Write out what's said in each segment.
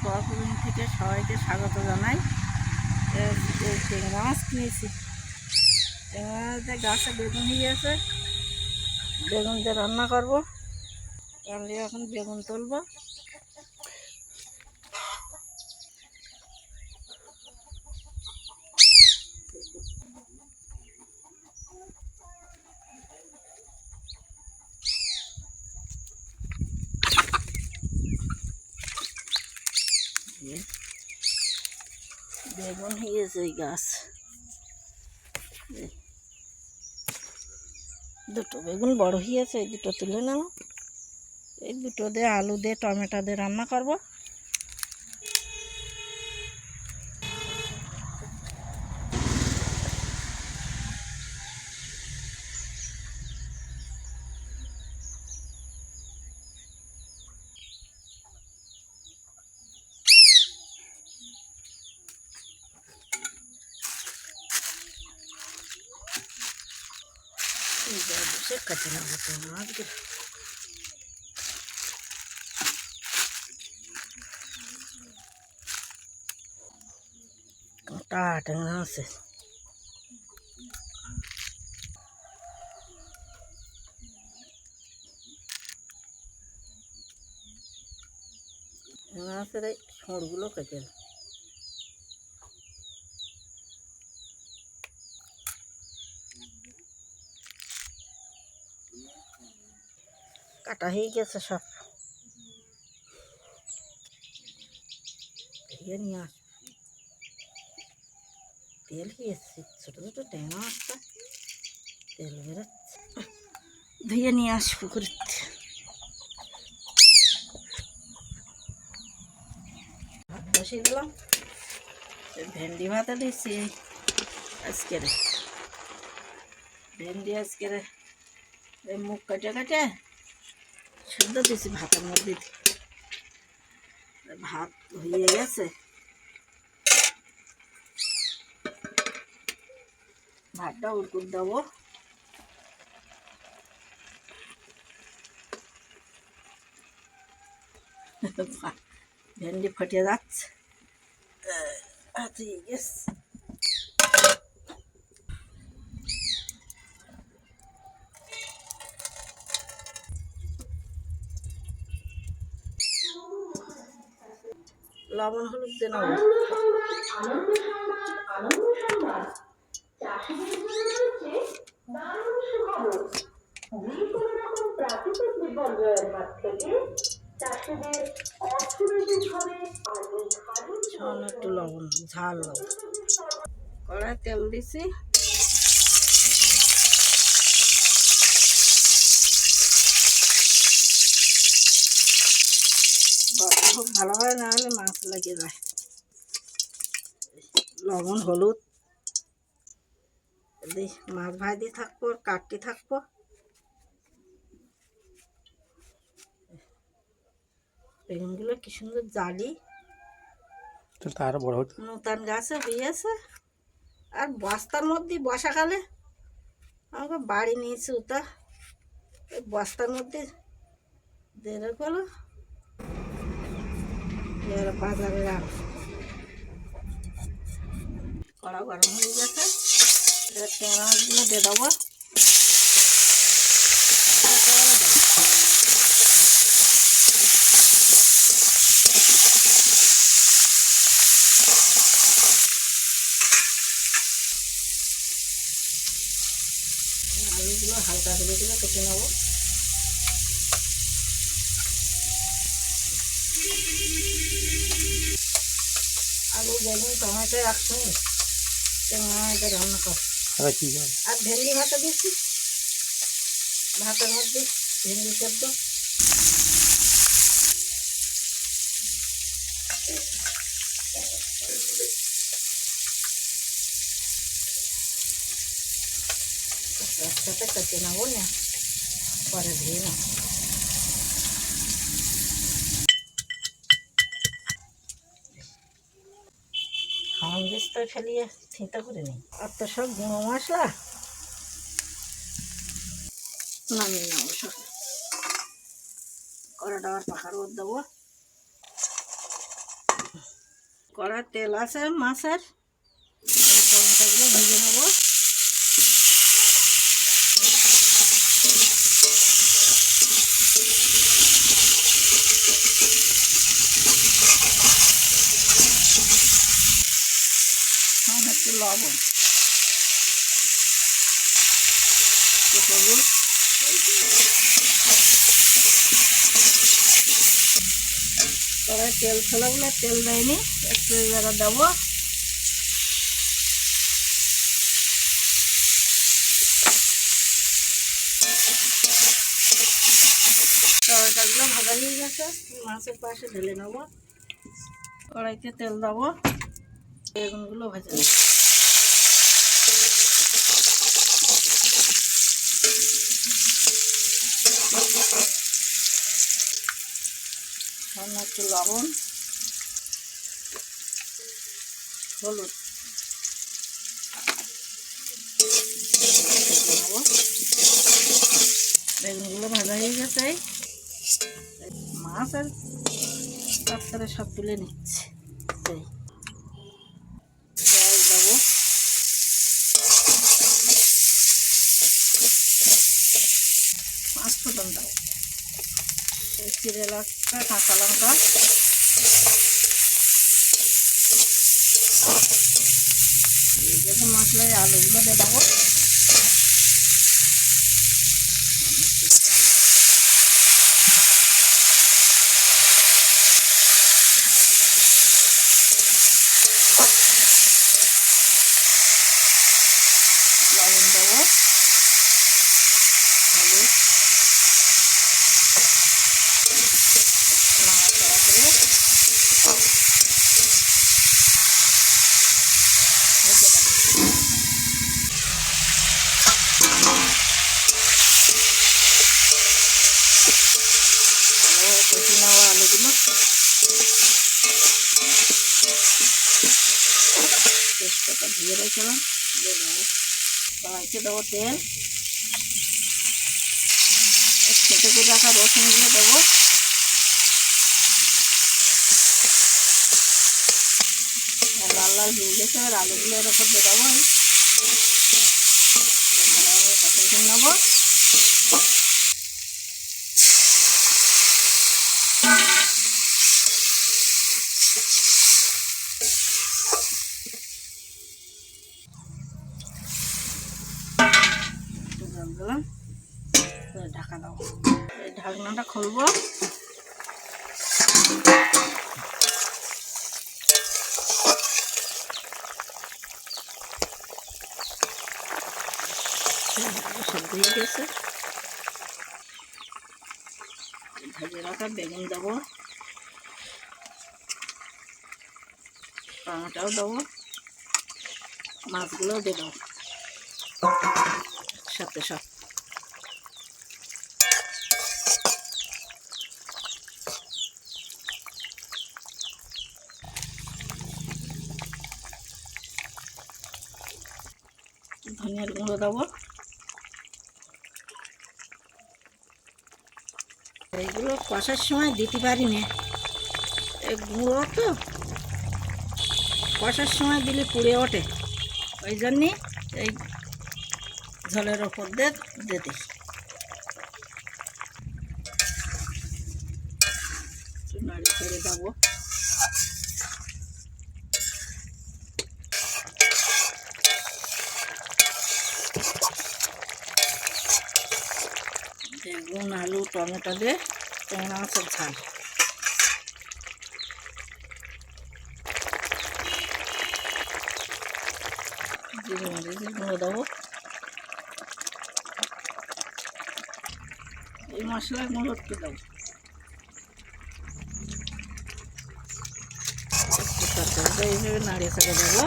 সোয়াপুরিন থেকে সবাইকে স্বাগত জানাই। ট্যাংরা মাছ কিনেছি মাছতে গাছে বেগুন হয়ে গেছে। বেগুন দিয়ে রান্না করব। তাহলে এখন বেগুন তুলবো। এই বেগুন হয়েছে ওই গাছ। এই দুটো বেগুন বড় হয়েছে, এই দুটো তুলে নাও। এই দুটো দিয়ে আলু দিয়ে, টমেটো দিয়ে রান্না করব। এই যা বসে কাটে না হতো আজকে কাঁটা ট্যাংরা আছে ট্যাংরা মাছের এই ছোঁড়গুলো কেটে কাটা হয়ে গেছে সব। নিয়ে আস। তেল খেয়েছি ছোটো ছোটো ট্যাংরা মাছটা তেল বেরোচ্ছে। ধুয়ে নিয়ে আস পুকুরের বসিয়ে দিলাম। ভেন্ডি ভাতে দিচ্ছি আজকের ভেন্ডি আজকের এই মুখ কাটে কাটে। শুদ্ধ দিছি ভাতের মধ্যে ভাত হয়ে গেছে। ভাতটা উড়কুট দেবো। ভেন্ডি ফটিয়ে যাচ্ছে। ভাত গেছে। এই খালি সামান্য একটু লবণ ঝাল লবণ। কড়াই তেল দিছি। খুব ভালোভাবে না হলে মাছ লেগে যায়। লবণ হলুদ। মাছ ভাজি থাকব আর কাটতে থাকব। বেগুনগুলো কি সুন্দর জালি। আরও বড় নতুন গাছে হয়েছে আর বস্তার মধ্যে বসাকালে আমাকে বাড়ি নিয়েছি ওটা। বস্তার মধ্যে দেড় গেলো বাজারে রাখ। কড়া গরম হয়ে গেছে। ট্যাংরা দিয়ে দেবো। আলুগুলো হালকা করে দিয়ে কেটে নেব। আলু বেগুন টমেটো একসঙ্গে ট্যাংরা এটা রান্না কর আরে কি জানো আর ভেন্ডি ভাতে দিচ্ছি ভাতের মধ্যে ভেন্ডি সেদ্ধ একসাথে কেটে নেব না পরে ধুয়ে খাওয়ান ফেলিয়ে থিতা করে নিই। আর তো সব গুঁড়ো মশলা। নামিয়ে নেব সব। কড়াটা আবার পাখার ওর দেবো কড়ার তেল আছে, মাছের এই টমেটোগুলো ভেজে নেব একটু লবণ। তেল ছিল বলে তেল দেয়নি, একটু এবারে দেবো। ভাজা হয়ে গেছে, মাছের পাশে ঢেলে নেব। কড়াইতে তেল দেবো। বেগুনগুলো ভেজে নেব। সামান্য একটু লবণ, হলুদ। বেগুনগুলো ভাজা হয়ে গেছে। মাছ আর তারপরে সব তুলে নিচ্ছে। চিড়ে লঙ্কা কাঁচা লঙ্কা। মশলায় আলুগুলো দেবো লবণ দেবো হলুদ নাড়াচাড়া করে ভেজে নেব। ভালোভাবে কষি নেওয়া আলুগুলো তেজপাতা ধুয়ে রেখেলাম দিয়ে দেবো কড়াইতে দেবো তেল। ছোটো করে রাখা রসুনগুলো দেবো। লাল লাল হয়ে গেছে আলুগুলো এর ওপর দেবো নেব ঢাকনাটা খুলবো। রাখা বেগুন দেবো। পাঙাটাও দেবো। মাছগুলোও দেবো। সাথে সাথে। ধনিয়ার গুঁড়ো দেবো। এইগুলো কষার সময় দিতে পারি না গুঁড়ো তো কষার সময় দিলে পুড়ে ওঠে। ওই জন্যে এই ঝোলের ওপর দিয়ে দিতে নাড়ি করে দেবো বেগুন আলু টমেটো দিয়ে ট্যাংরা মাছের ঝাল। এই মশলার গুঁড়ো একটু দেবো এইভাবে নাড়িয়ে চাড়িয়ে দেবো।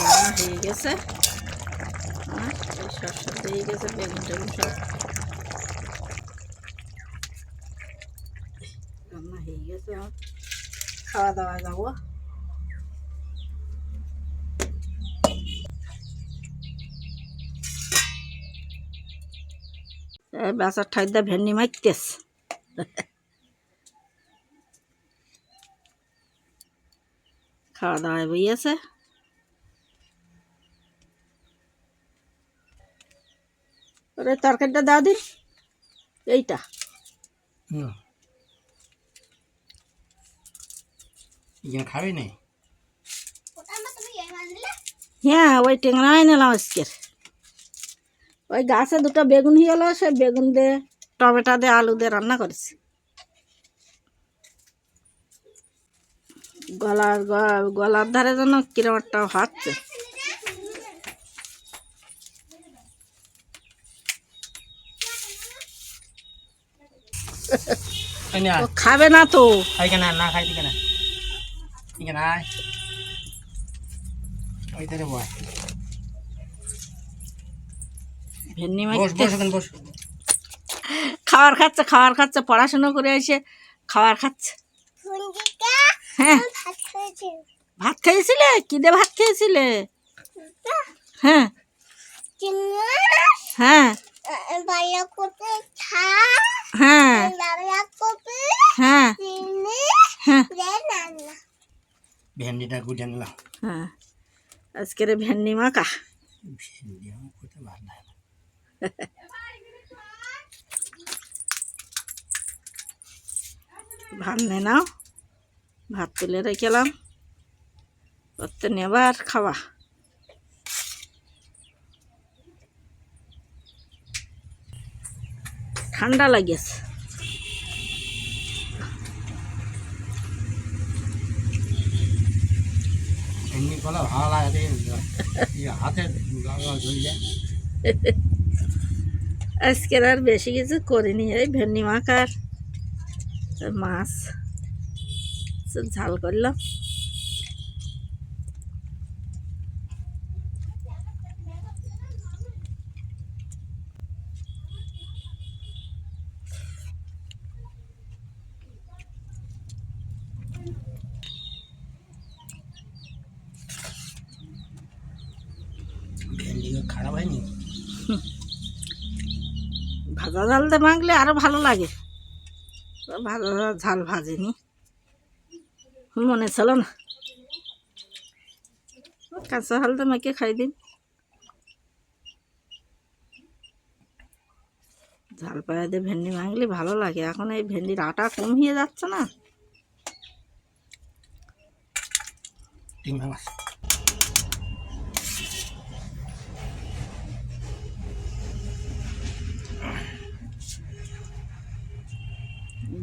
রান্না হয়ে গেছে। সব হয়ে গেছে বেগুন টেগুন সব রান্না হয়ে গেছে খাওয়া দাওয়া যাব বাসার ঠাইদা ভেন্নি মাইতেস। খাওয়া দাওয়ায় বইয়েছে ওরে তরকারিটা দাও দিন। এইটা। খাবি নাই? হ্যাঁ ওই টেংরাই নিলাম আজকের ওই গাছে দুটো বেগুন হয়ে গেলো সে বেগুন দিয়ে টমেটো দিয়ে আলু দিয়ে রান্না করেছি। গলার গলার ধারে যেন কিরম একটা হাঁটছে খাবে না তো। না খাই ওই ধারে বয়। বস খাবার খাচ্ছে খাবার খাচ্ছে পড়াশুনো করে এসে খাবার খাচ্ছে। হ্যাঁ। ভাত খেয়েছিলে? কি দিয়ে ভাত খেয়েছিলে? হ্যাঁ। হ্যাঁ। হ্যাঁ। হ্যাঁ। চিনি। হ্যাঁ। ভেন্ডিটা গুজে নিলাম। হ্যাঁ। আজকের ভেন্ডি মাখা। ভেন্ডি আমার করতে ভালো লাগে ভাত নে নাও। ভাত তুলে রেখেলাম করতে নেবার খাওয়া। ঠান্ডা লাগিয়েছে ভেন্ডি কলা ভালো লাগে এই হাতে লাগা ধরলে আজকের আর বেশি কিছু করিনি এই ভেন্ডি মাখার আর মাছ সব ঝাল করলাম ভাজা ঝালতে মাখলে আরও ভালো লাগে। ভাজা ঝাল ভাজেনি মনে ছিল না। কাঁচা হালতে মাকে খাই দিন। ঝাল পায়া দিয়ে ভেন্ডি মাখলে ভালো লাগে। এখন এই ভেন্ডির আটা কম হয়ে যাচ্ছে না।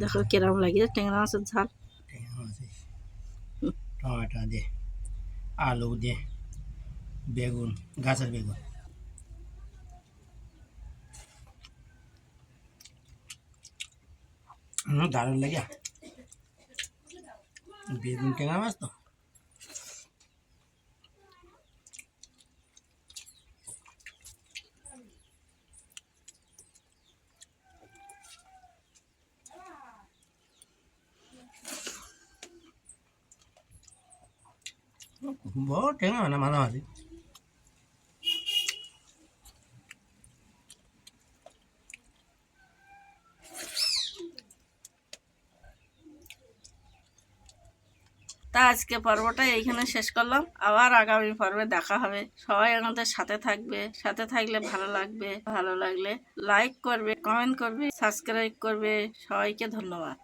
দেখো কিরম লাগে ট্যাংরা মাছের ঝাল টমেটো দে আলু দে বেগুন গাছের বেগুন হুম দারুণ লাগে বেগুন টেঙা মাছ তো বড় টেঙা না মাঝামাঝি তা আজকে পর্বটা এইখানে শেষ করলাম। আবার আগামী পর্বে দেখা হবে। সবাই আমাদের সাথে থাকবে। সাথে থাকলে ভালো লাগবে। ভালো লাগলে লাইক করবে কমেন্ট করবে সাবস্ক্রাইব করবে। সবাইকে ধন্যবাদ।